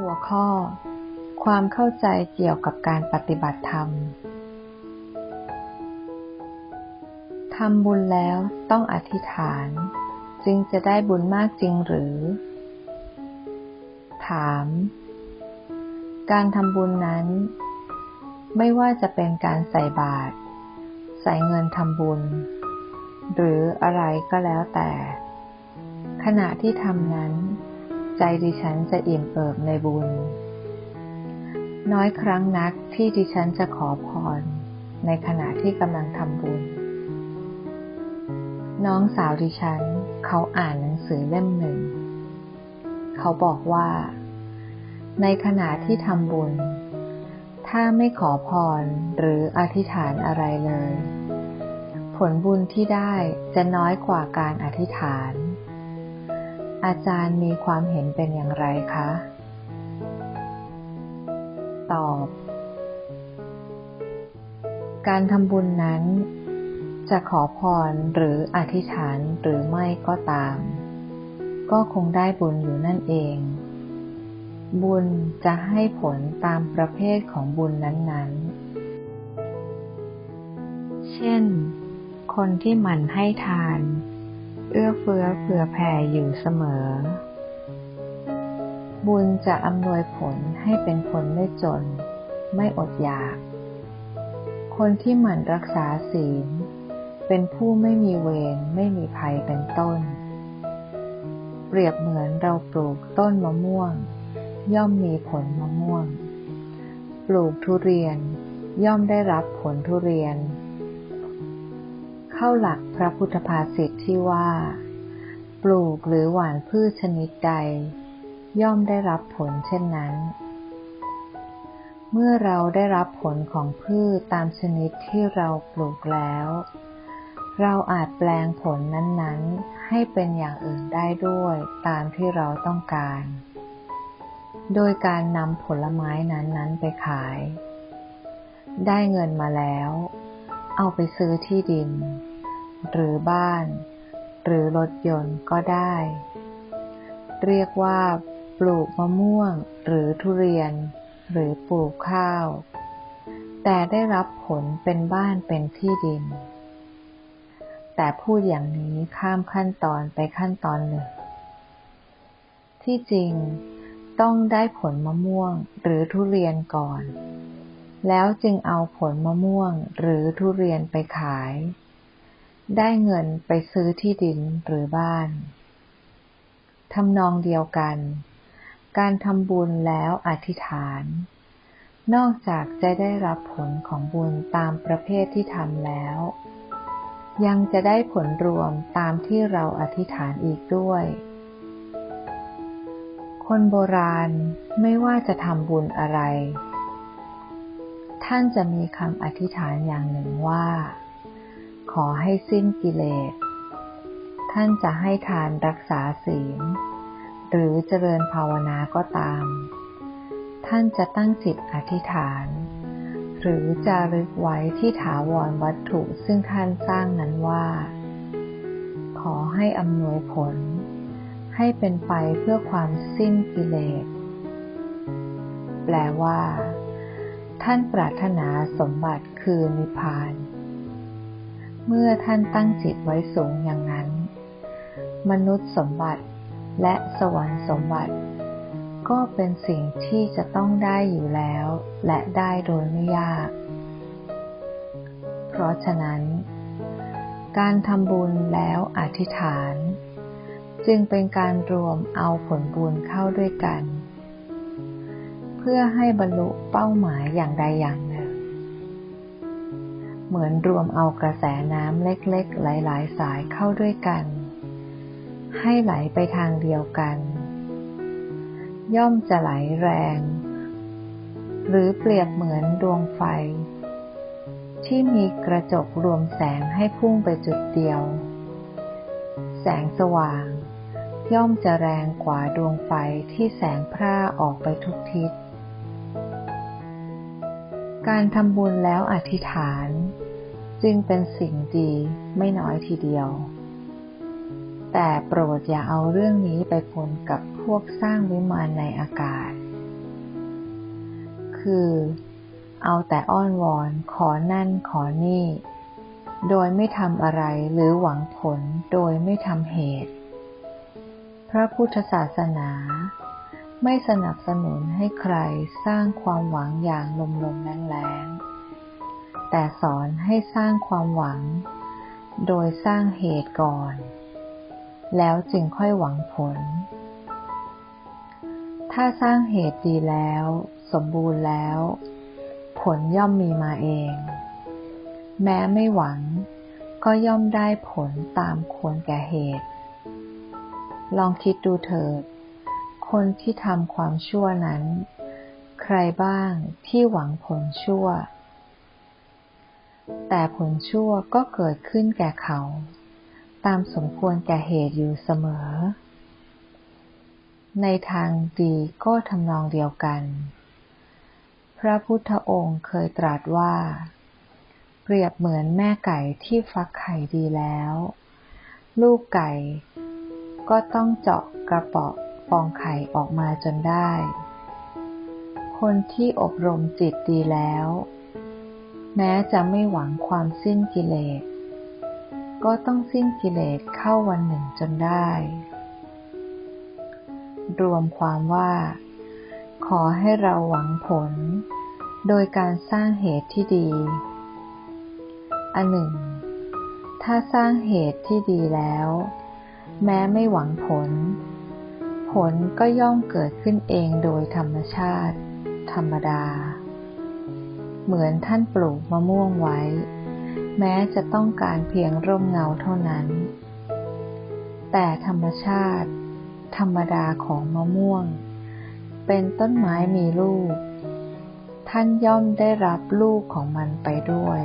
หัวข้อ ความเข้าใจเกี่ยวกับการปฏิบัติธรรมทำบุญแล้วต้องอธิษฐาน จึงจะได้บุญมากจริงหรือ ถาม การทำบุญนั้น ไม่ว่าจะเป็นการใส่บาตรใส่เงินทำบุญ หรืออะไรก็แล้วแต่ ขณะที่ทำนั้น ใจดิฉันจะอิ่มเอิบในบุญ น้อยครั้งนักที่ดิฉันจะขอพร ในขณะที่กำลังทำบุญ น้องสาวดิฉัน เขาอ่านหนังสือเล่มหนึ่ง เขาบอกว่า ในขณะที่ทำบุญ ถ้าไม่ขอพรหรืออธิษฐานอะไรเลย ผลบุญที่ได้จะน้อยกว่าการอธิษฐาน อาจารย์มีความเห็นเป็นอย่างไรคะ ตอบ การทำบุญนั้น จะขอพรหรืออธิษฐานหรือไม่ก็ตาม ก็คงได้บุญอยู่นั่นเอง บุญจะให้ผลตามประเภทของบุญนั้นๆ เช่น คนที่หมั่นให้ทาน เอื้อเฟื้อเผื่อแผ่อยู่เสมอ บุญจะอำนวยผลให้เป็นคนไม่จน ไม่อดอยาก คนที่หมั่นรักษาศีล เป็นผู้ไม่มีเวรไม่มีภัยเป็นต้น เปรียบเหมือนเราปลูกต้นมะม่วง ย่อมมีผลมะม่วง ปลูกทุเรียนย่อมได้รับผลทุเรียน เข้าหลักพระพุทธภาษิตที่ว่า ปลูกหรือหว่านพืชชนิดใด ย่อมได้รับผลเช่นนั้น เมื่อเราได้รับผลของพืชตามชนิดที่เราปลูกแล้ว เราอาจแปลงผลนั้นๆ ให้เป็นอย่างอื่นได้ด้วยตามที่เราต้องการ โดยการนำผลไม้นั้นๆไปขาย ได้เงินมาแล้วเอาไปซื้อที่ดิน หรือบ้าน หรือรถยนต์ก็ได้ เรียกว่า ปลูกมะม่วง หรือทุเรียน หรือปลูกข้าว แต่ได้รับผลเป็นบ้านเป็นที่ดิน แต่พูดอย่างนี้ข้ามขั้นตอนไปขั้นตอนหนึ่ง ที่จริงต้องได้ผลมะม่วงหรือทุเรียนก่อน แล้วจึงเอาผลมะม่วงหรือทุเรียนไปขาย ได้เงินไปซื้อที่ดินหรือบ้านทำนองเดียวกัน การทำบุญแล้วอธิษฐาน นอกจากจะได้รับผลของบุญตามประเภทที่ทำแล้ว ยังจะได้ผลรวมตามที่เราอธิษฐานอีกด้วย คนโบราณไม่ว่าจะทำบุญอะไร ท่านจะมีคำอธิษฐานอย่างหนึ่งว่า ขอให้สิ้นกิเลส ท่านจะให้ทานรักษาศีล หรือเจริญภาวนาก็ตาม ท่านจะตั้งจิตอธิษฐาน หรือจารึกไว้ที่ถาวรวัตถุซึ่งท่านสร้างนั้นว่า ขอให้อำนวยผล ให้เป็นไปเพื่อความสิ้นกิเลส แปลว่า ท่านปรารถนาสมบัติคือนิพพาน เมื่อท่านตั้งจิตไว้สูงอย่างนั้น มนุษย์สมบัติและสวรรค์สมบัติ ก็เป็นสิ่งที่จะต้องได้อยู่แล้ว และได้โดยไม่ยาก เพราะฉะนั้น การทำบุญแล้วอธิษฐาน จึงเป็นการรวมเอาผลบุญเข้าด้วยกัน เพื่อให้บรรลุเป้าหมายอย่างใดอย่างหนึ่ง เหมือนรวมเอากระแสน้ำเล็กๆ หลายๆ สายเข้าด้วยกัน ให้ไหลไปทางเดียวกัน ย่อมจะไหลแรง หรือเปรียบเหมือนดวงไฟ ที่มีกระจกรวมแสงให้พุ่งไปจุดเดียว แสงสว่าง ย่อมจะแรงกว่าดวงไฟที่แสงพร่าออกไปทุกทิศการทำบุญแล้วอธิษฐาน จึงเป็นสิ่งดีไม่น้อยทีเดียว แต่โปรดอย่าเอาเรื่องนี้ไปปนกับพวกสร้างวิมานในอากาศ คือเอาแต่อ้อนวอนขอนั่นขอนี่ โดยไม่ทำอะไรหรือหวังผลโดยไม่ทำเหตุ พระพุทธศาสนา ไม่สนับสนุนให้ใครสร้างความหวังอย่างลมๆแรงๆ แต่สอนให้สร้างความหวัง โดยสร้างเหตุก่อน แล้วจึงค่อยหวังผล ถ้าสร้างเหตุดีแล้ว สมบูรณ์แล้ว ผลย่อมมีมาเอง แม้ไม่หวัง ก็ย่อมได้ผลตามควรแก่เหตุ ลองคิดดูเถิด คนที่ทำความชั่วนั้น ใครบ้างที่หวังผลชั่ว แต่ผลชั่วก็เกิดขึ้นแก่เขา ตามสมควรแก่เหตุอยู่เสมอ ในทางดีก็ทำนองเดียวกัน พระพุทธองค์เคยตรัสว่า เปรียบเหมือนแม่ไก่ที่ฟักไข่ดีแล้ว ลูกไก่ก็ต้องเจาะกระปาะฟองไข่ออกมาจนได้ คนที่อบรมจิตดีแล้ว แม้จะไม่หวังความสิ้นกิเลส ก็ต้องสิ้นกิเลสเข้าวันหนึ่งจนได้ รวมความว่า ขอให้เราหวังผล โดยการสร้างเหตุที่ดี อันหนึ่ง ถ้าสร้างเหตุที่ดีแล้ว แม้ไม่หวังผล ผลก็ย่อมเกิดขึ้นเองโดยธรรมชาติ ธรรมดา เหมือนท่านปลูกมะม่วงไว้ แม้จะต้องการเพียงร่มเงาเท่านั้น แต่ธรรมชาติ ธรรมดาของมะม่วง เป็นต้นไม้มีลูก ท่านย่อมได้รับลูกของมันไปด้วย